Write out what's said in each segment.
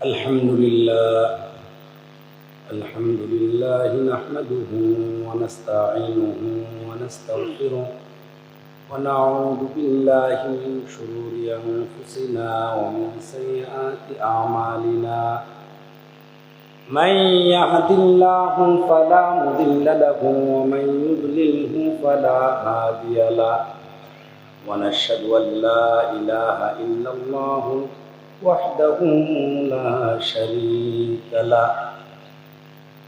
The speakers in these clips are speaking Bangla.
الحمد لله. الحمد لله نحمده ونستعينه ونستغفره ونعوذ بالله من شرور أنفسنا ومن سيئات أعمالنا. من يهد الله فلا مضل له ومن يضلله فلا هادي له. ونشهد أن لا إله إلا الله وحده لا شريك له.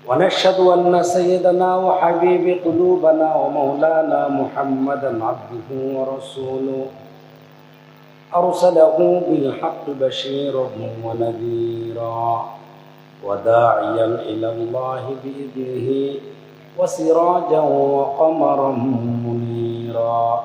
ونشهد أن سيدنا وحبيب قلوبنا ومولانا محمدا عبده ورسوله. أرسله بالحق بشيرا ونذيرا وداعيا إلى الله بإذنه وسراجا وقمرا منيرا.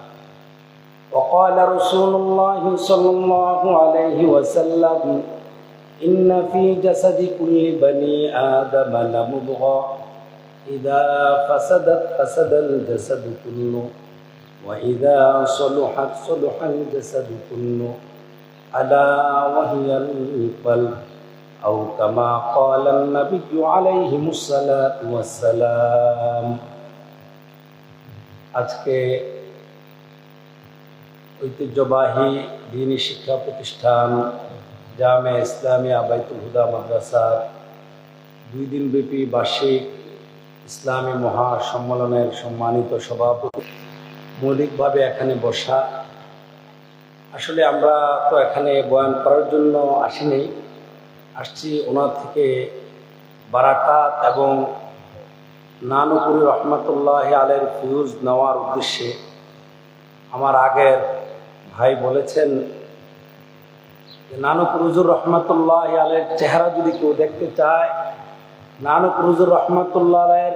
وقال رسول الله صلى الله عليه وسلم إن في جسد كل بني آدم لمضغة إذا فسدت فسد الجسد كله وإذا صلحت صلح الجسد كله ألا وهي القلب أو كما قال النبي عليه الصلاة والسلام আজকে ঐতিহ্যবাহী দিনী শিক্ষা প্রতিষ্ঠান, জামে ইসলামিয়া বাইতুল হুদা মাদ্রাসার দুই দিনব্যাপী বার্ষিক ইসলামী মহাসম্মেলনের সম্মানিত সভাপতি। মৌলিকভাবে এখানে বসা। আসলে আমরা তো এখানে বয়ান করার জন্য আসিনি। আসছি ওনার থেকে বারাকাত এবং নানুপুরি রহমতুল্লাহ আলের ফিউজ নেওয়ার উদ্দেশ্যে। আমার আগের ভাই বলেছেন নানক রুজুর রহমতুল্লাহ আলের চেহারা যদি কেউ দেখতে চায়, নানক রুজুর রহমতুল্লাহ আলের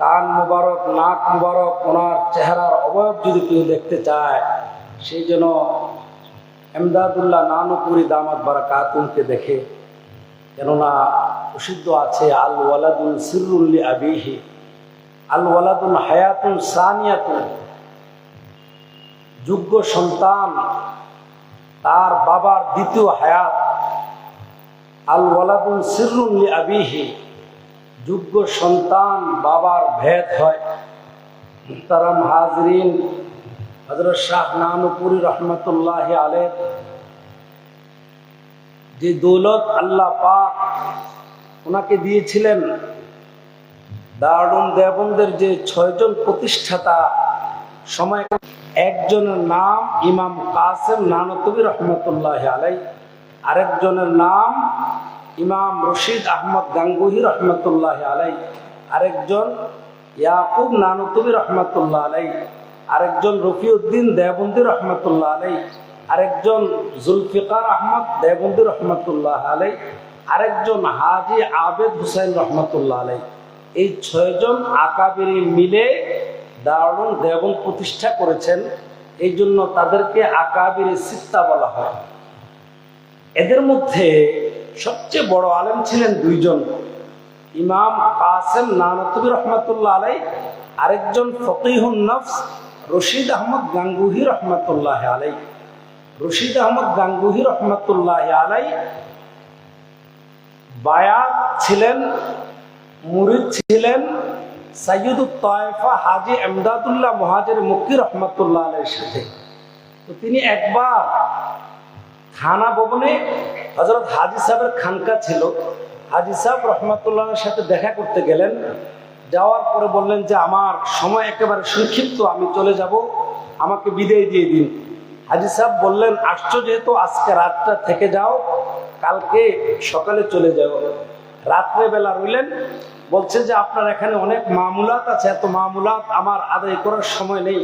কান মুবারক, নাক মুবারক, ওনার চেহারার অবয়ব যদি কেউ দেখতে চায়, সেই জন্য এমদাদুল্লাহ নানুপুরি দামাত বারা কাতুনকে দেখে, কেননা প্রসিদ্ধ আছে আল ওয়ালাদুল সিরুল্লি আবিহি আল ওয়ালাদুল হায়াতুল সানিয়াতুল যোগ্য সন্তান, তার বাবার দ্বিতীয় হায়াত। আল ওয়ালাদুল সিরুল্লি আবিহি, যোগ্য সন্তান, বাবার ভেদ হয়। মুহতারাম হাজরিন হজরত শাহ নানুপুরি রহমতুল্লাহ আলের যে দৌলত আল্লাহ পাক ওনাকে দিয়েছিলেন, দারুণ দেবন্দের যে ছয়জন প্রতিষ্ঠাতা সময় একজনের নাম ইমাম কাসেম নানতবি রহমতুল্লাহ আলাই আরেকজনের নাম ইমাম রশিদ আহমদ গাঙ্গুহি রহমতুল্লাহ আলাই আরেকজন ইয়াকুব নানতবি রহমতুল্লাহ আলাই আরেকজন রফিউদ্দিন দেবন্দি রহমতুল্লাহ আলাই আরেকজন জুলফিকার আহমদ দেবন্দি রহমতুল্লাহ আলাই আরেকজন হাজি আবেদ হুসাইন রহমতুল্লাহ আলাই এই ছয়জন আকাবিরি মিলে দারুণ দেবন প্রতিষ্ঠা করেছেন, এই জন্য তাদেরকে আকাবিরি সিত্তা বলা হয়। এদের মধ্যে সবচেয়ে বড় আলেম ছিলেন দুইজন, ইমাম কাসেম নানতবি রহমতুল্লাহ আলাই, আরেকজন ফকিহুন নফস রশিদ আহমদ গাঙ্গুহি রহমতুল্লাহ আলাই। রশিদ আহমদ গাঙ্গুহি রহমতুল্লাহ আলাই বায়াত ছিলেন, মুরিদ ছিলেন হাজি সাথে। তো তিনি একবার থানা ভবনে হাজি খানকা ছিল। হাজি সাথে দেখা করতে গেলেন। যাওয়ার পরে বললেন যে, আমার সময় একেবারে সংক্ষিপ্ত, আমি চলে যাব। আমাকে বিদায় দিয়ে দিন। হাজি সাহেব বললেন আসছো যেহেতু আজকে রাতটা থেকে যাও, কালকে সকালে চলে যাও। রাত্রেবেলা রইলেন। বলছে যে আপনার এখানে অনেক মামুলাত আছে, এত মামুলাত আমার আদায় করার সময় নেই।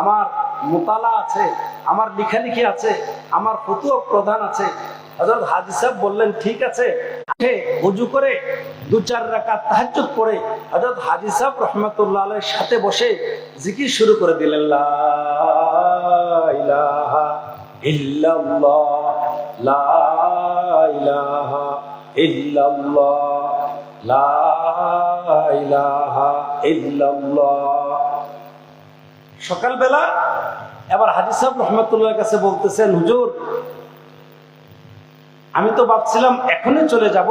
আমার মোতালা আছে, আমার লিখালিখি আছে, আমার ফতুয়া প্রধান আছে। হজরত হাজি সাহেব বললেন, ঠিক আছে। উজু করে দু চার রাকাত তাহাজ্জুদ পড়ে হজরত হাজি সাহেব রহমতুল্লাহ সাথে বসে জিকির শুরু করে দিলেন ইলাহা ইল্লাল্লাহ, লা ইলাহা ইল্লাল্লাহ, লা সকালবেলা এবার হাজি সাহেব কাছে বলতেছেন, হুজুর, আমি তো ভাবছিলাম এখনই চলে যাব।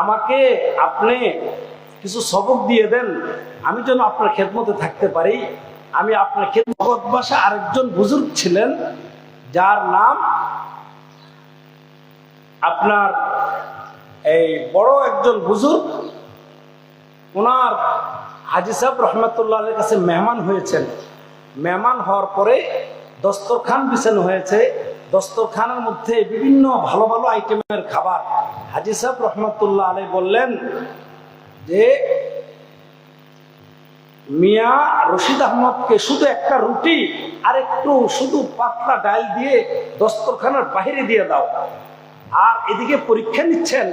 আমাকে আপনি কিছু সবক দিয়ে দেন, আমি যেন আপনার খেদমতে থাকতে পারি। আমি আপনার খেদমত বাসা আরেকজন বুজুর্গ ছিলেন, যার নাম আপনার এই বড় একজন বুজুর্গ ওনার হাজি সাহেব রহমতুল্লাহ কাছে মেহমান হয়েছেন। মেহমান হওয়ার পরে দস্তরখান বিছানো হয়েছে। দস্তরখানের মধ্যে বিভিন্ন ভালো ভালো আইটেমের খাবার। হাজি সাহেব রহমতুল্লাহ আলাই বললেন যে, মিয়া রশিদ আহমদকে শুধু একটা রুটি আর একটু শুধু পাতলা ডাল দিয়ে দস্তরখানার বাইরে দিয়ে দাও। আর এদিকে পরীক্ষা নিচ্ছেন।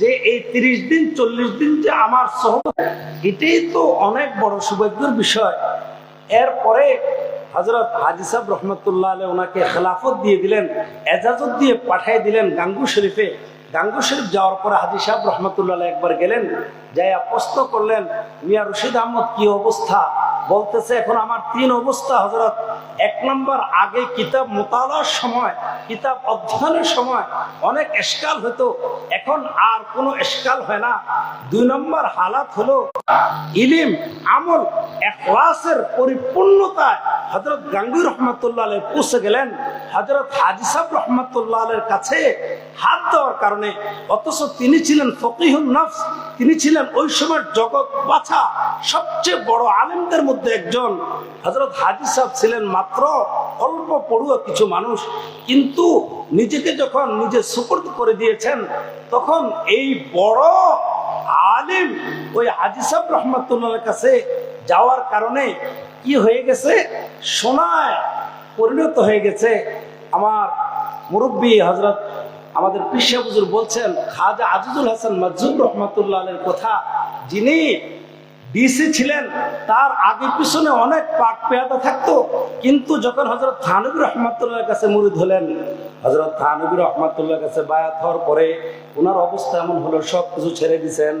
যে এই তিরিশ দিন, চল্লিশ দিন যে আমার সহ এটাই তো অনেক বড় সৌভাগ্যের বিষয়। এরপরে হজরত হাজি সাহেব রহমতুল্লাহ আলী ওনাকে খেলাফত দিয়ে দিলেন, এজাজত দিয়ে পাঠিয়ে দিলেন গাঙ্গু শরীফে। গাঙ্গু শরীফ যাওয়ার পরে হাজি সাহেব রহমতুল্লাহ একবার গেলেন, যাইয়া প্রশ্ন করলেন, মিয়া রশিদ আহমদ কি অবস্থা? বলতেছে, এখন আমার তিন অবস্থা হজরত এক নম্বর আগে কিতাব মোতালার সময়, কিতাব অধ্যয়নের সময় অনেক এসকাল হতো এখন আর কোনো এসকাল হয় না। দুই নম্বর হালাত হলো ইলিম, আমল, এখলাসের পরিপূর্ণতায় হজরত গাঙ্গুই রহমতুল্লাহ পৌঁছে গেলেন। হজরত হাজি সাহেব রহমতুল্লাহ কাছে হাত দেওয়ার কারণে, অথচ তিনি ছিলেন ফকিহুল নফস, তিনি ছিলেন ওই সময় জগৎ বাছা, সবচেয়ে বড় আলেমদের মধ্যে একজন। হজরত হাজি সাহেব ছিলেন মাত্র অল্প পড়ুয়া কিছু মানুষ, কিন্তু নিজেকে যখন নিজে সুপর্দ করে দিয়েছেন, তখন এই বড় আলিম ওই হাজি সাহেব রহমতুল্লাহ কাছে যাওয়ার কারণে কি হয়ে গেছে? সোনায় পরিণত হয়ে গেছে। আমার মুরব্বী হজরত আমাদের পিসা বুজুর বলছেন, খাজা আজিজুল হাসান মজুর রহমতুল্লাহ কথা, যিনি ডিসি ছিলেন, তার আগে পিছনে অনেক পাক পেয়াদা থাকতো, কিন্তু যখন হজরত থানবী রহমতুল্লাহর কাছে মুরিদ হলেন হজরত থানবী রহমতুল্লাহর কাছে বায়াত হওয়ার পরে ওনার অবস্থা এমন হলো সব কিছু ছেড়ে দিছেন,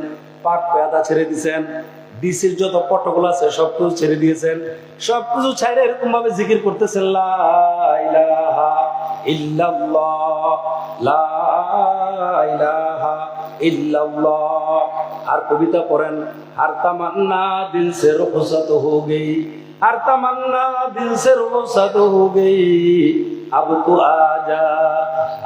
পাক পেয়াদা ছেড়ে দিছেন, ডিসির যত পটগুলো আছে সব কিছু ছেড়ে দিয়েছেন সব কিছু ছেড়ে এরকম ভাবে জিকির করতেছেন, লা ইল্লাল্লাহ লা ইলাহা ইল্লাল্লাহ আর কবিতা পড়েন আর তামান্না দিল সে রুখসত হো গই আর তামান্না দিল সে রুখসত হো গই अब तो आजा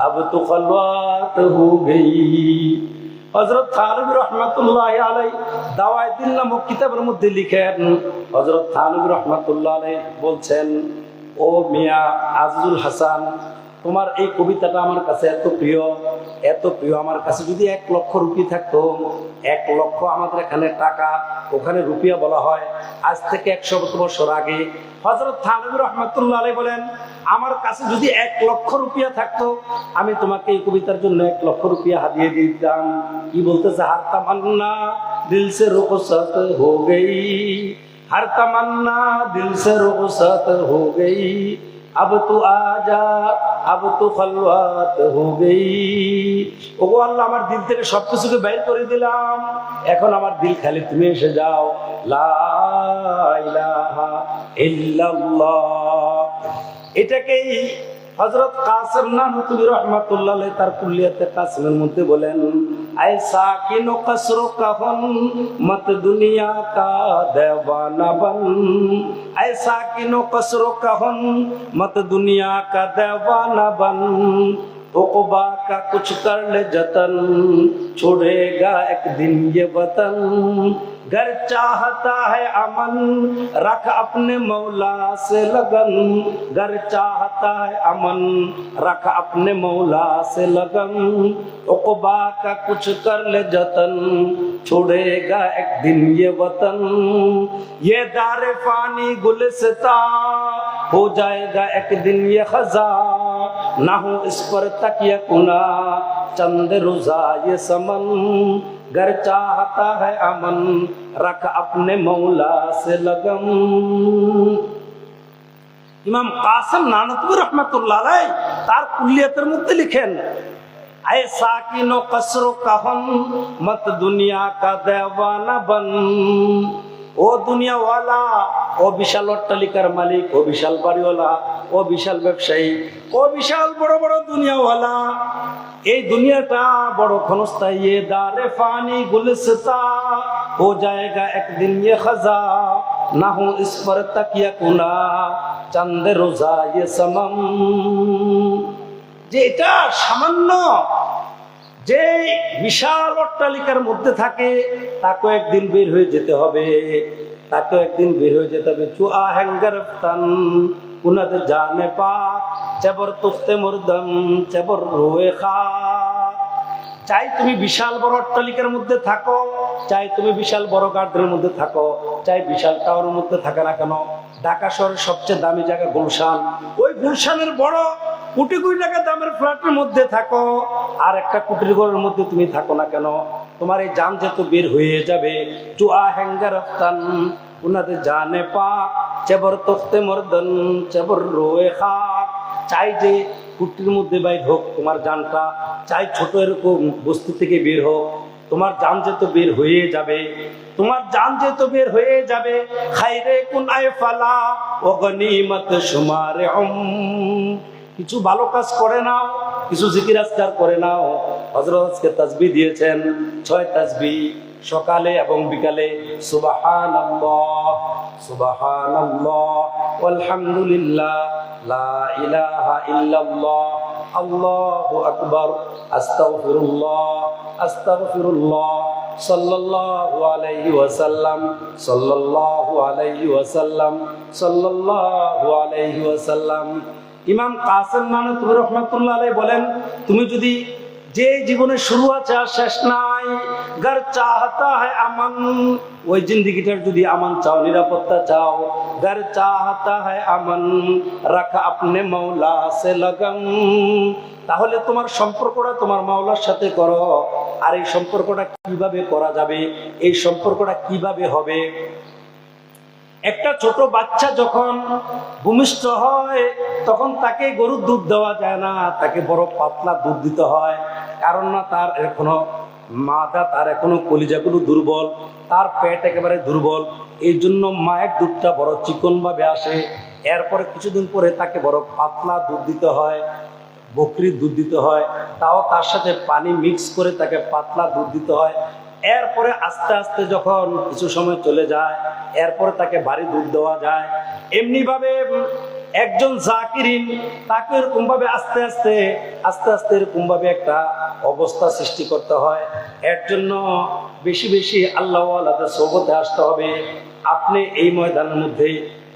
अब तो खलवात हो गई হজরত থানবী রহমাতুল্লাহ আলাই দাওয়ায় দিন নামক কিতাবের মধ্যে লিখেন হজরত থানবী রহমাতুল্লাহ আলাই বলছেন ও মিয়া আজিজুল হাসান তোমার এই কবিতাটা আমার কাছে এত প্রিয় এত প্রিয় আমার কাছে। যদি এক লক্ষ রুপি থাকতো, এক লক্ষ আমাদের এখানে টাকা, ওখানে রুপিয়া বলা হয়। আজ থেকে একশো বছর আগে হজরত থানবুর রহমতুল্লাহ আলী বলেন, আমার কাছে যদি এক লক্ষ রুপিয়া থাকতো, আমি তোমাকে এই কবিতার জন্য এক লক্ষ রুপিয়া হাতিয়ে দিতাম। কি বলতেছে হার তামান্না, দিল সে রোপসত হো গেই। হার তামান্না, দিল সে রোপসত হো গেই। আব তু আ যা আবু তো ফাল্লাত হোগেই। ওগো আল্লাহ, আমার দিল থেকে সবকিছুকে বাইর করে দিলাম। এখন আমার দিল খালি তুমি এসে যাও। লাইলাহা ইল্লাল্লাহ। এটাকেই হজরত কাসেম নানতুবি রহমাতুল্লাহ আলাইহি তার কুল্লিয়াতে কাসেমের মধ্যে বলেন ऐसा किनो कसरो कहन मत दुनिया का देवाना बन ऐसा किनो कसरो कहन मत दुनिया का देवाना बन उकबा का कुछ कर ले जतन छोड़ेगा एक दिन ये वतन घर चाहता है अमन रख अपने मौला से लगन घर चाहता है अमन रख अपने मौला से लगन उकबा का कुछ कर ले जतन छोड़ेगा एक दिन ये वतन ये दार फानी गुलस्ता हो जाएगा एक दिन ये खजा ना हो इस पर तकिया कुना चंद रोजा ये समन घर चाहता है अमन रख अपने मौला से लगम ইমাম কাসেম নানতুর রহমতুল্লাহ আলাই তার কুল্লিয়াতের মধ্যে লিখেন আয় সাকিনো কসরো কাহন মত দুনিয়া কা দেওয়ানা বন ও দুনিয়াওয়ালা ও বিশাল অট্টালিকার মালিক ও বিশাল বাড়িওয়ালা ও বিশাল ব্যবসায়ী ও বিশাল বড় বড় দুনিয়াওয়ালা এই দুনিয়াটা বড় ক্ষণস্থায়ী ये दारे फानी गुलस्ता हो जाएगा एक दिन ये खजा ना हो इस पर तकिया চান্দে রোজা ইয়ে যে এটা সামান্য, যে বিশাল অট্টালিকার মধ্যে থাকে তাকে একদিন বের হয়ে যেতে হবে। তাকে একদিন বের হয়ে যেতে হবে। চুয়া হ্যাঙ্গার তান উনাদের জানে পা চেবর তোস্তে মরদম চেবর রোয়ে খা চাই তুমি বিশাল বড় অট্টালিকার মধ্যে থাকো, চাই তুমি বিশাল বড় গার্ডের মধ্যে থাকো, চাই বিশাল টাওয়ারের মধ্যে থাকে না কেন? ঢাকা শহরের সবচেয়ে দামি জায়গা গুলশান। ওই গুলশানের বড় কোটি কোটি টাকা দামের ফ্ল্যাটের মধ্যে থাকো, আর একটা কুটির ঘরের মধ্যে তুমি থাকো না কেন? তোমার এই যান যেহেতু বের হয়ে যাবে চুয়া হ্যাঙ্গার উনাদের জানে পা চেবর তখতে মর্দন, চেবর রোয়ে খাক। চাই যে কুটির মধ্যে বাইর হোক তোমার জানটা চাই ছোট এরকম বস্তু থেকে বের হোক। তোমার জান যেহেতু বের হয়ে যাবে, তোমার জান যেহেতু বের হয়ে যাবে, খাইরে কোন আয় ফালা ও গনিমত সুমারে কিছু ভালো কাজ করে নাও, কিছু জিকির আজকার করে নাও। হজরত আজকে তাসবি দিয়েছেন, ছয় তাজবি, সকালে এবং বিকালে। সুবাহান সুবাহান আলহামদুলিল্লাহ ইলাহা আল্লাহু আকবার, আস্তাগফিরুল্লাহ আস্তাগফিরুল্লাহ, সাল্লাল্লাহু আলাইহি ওয়াসাল্লাম, সাল্লাল্লাহু আলাইহি ওয়াসাল্লাম, সাল্লাল্লাহু আলাইহি ওয়াসাল্লাম। ইমাম কাসেম নানুতুবি রহমাতুল্লাহ আলাইহি বলেন, তুমি যদি যে জীবনে শুরু আছে আর শেষ নাই, গার চাহতা হয় আমান। ওই জিন্দিগিটার যদি আমান চাও, নিরাপত্তা চাও, গার চাহতা হয় আমান, রাখা আপনি মৌলা সে লাগাম। তাহলে তোমার সম্পর্কটা তোমার মাওলার সাথে করো। আর এই সম্পর্কটা কীভাবে করা যাবে, এই সম্পর্কটা কীভাবে হবে? একটা ছোট বাচ্চা যখন ভূমিষ্ঠ হয়, তখন তাকে গরুর দুধ দেওয়া যায় না, তাকে বড় পাতলা দুধ দিতে হয়। কারণ না, তার এখনও মাথা, তার এখনও কলিজাগুলো দুর্বল, তার পেট একেবারে দুর্বল। এই জন্য মায়ের দুধটা বড় চিকন ভাবে আসে। এরপরে কিছুদিন পরে তাকে বড় পাতলা দুধ দিতে হয়, বকরির দুধ দিতে হয়। তাও তার সাথে পানি মিক্স করে তাকে পাতলা দুধ দিতে হয়। এরপরে আস্তে আস্তে যখন কিছু সময় চলে যায়, এরপরে তাকে বাড়ি দুধ দেওয়া যায় এমনি ভাবে একজন জাকিরিন তাকে এরকম ভাবে আস্তে আস্তে আস্তে আস্তে এরকম ভাবে একটা অবস্থা সৃষ্টি করতে হয়। এর জন্য বেশি বেশি আল্লাহ আল্লাহদের সৌগতে আসতে হবে। আপনি এই ময়দানের মধ্যে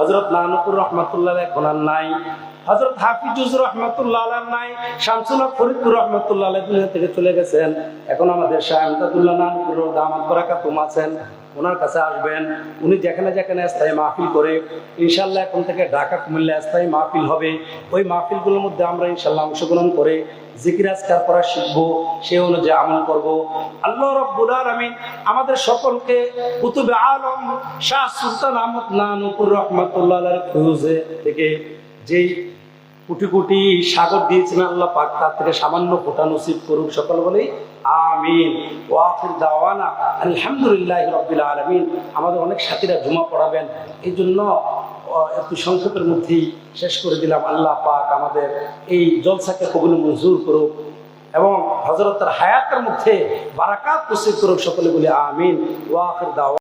হজরত নানুকুর রহমতুল্লাহ এখন আর নাই। হজরত হাফিজুজ রহমতুল্লাহ নাই। শামসুল্লাহ ফরিদুর রহমতুল্লাহ দুনিয়া থেকে চলে গেছেন। এখন আমাদের শাহ আমদাদুল্লাহ নানপুর দামাত বরাকাতুম আছেন। ওনার কাছে আসবেন। উনি যেখানে যেখানে স্থায়ী মাহফিল করে, ইনশাল্লাহ এখন থেকে ঢাকা কুমিল্লা স্থায়ী মাহফিল হবে। ওই মাহফিলগুলোর মধ্যে আমরা ইনশাল্লাহ অংশগ্রহণ করে জিকির আজকার করা শিখব, সে অনুযায়ী আমল করব। আল্লাহ রব্বুল আলমিন আমাদের সকলকে কুতুবে আলম শাহ সুলতান আহমদ নানুপুর রহমতুল্লাহ থেকে যেই কোটি কোটি সাগর দিয়েছেন আল্লাহ পাক, তার থেকে সামান্য ফোটা নসিব করুক সকল বলেই আমিন। ওয়াফির দাওয়ানা, আলহামদুলিল্লাহ রবিল আলমিন। আমাদের অনেক সাথীরা জুমা পড়াবেন। এই জন্য একটু সংক্ষেপের মধ্যেই শেষ করে দিলাম। আল্লাহ পাক আমাদের এই জলসাকে কবুল মঞ্জুর করুক এবং হজরতের হায়াতের মধ্যে বারাকাত নসিব করুক সকলে বলে আমিন। ওয়াফির দাওয়া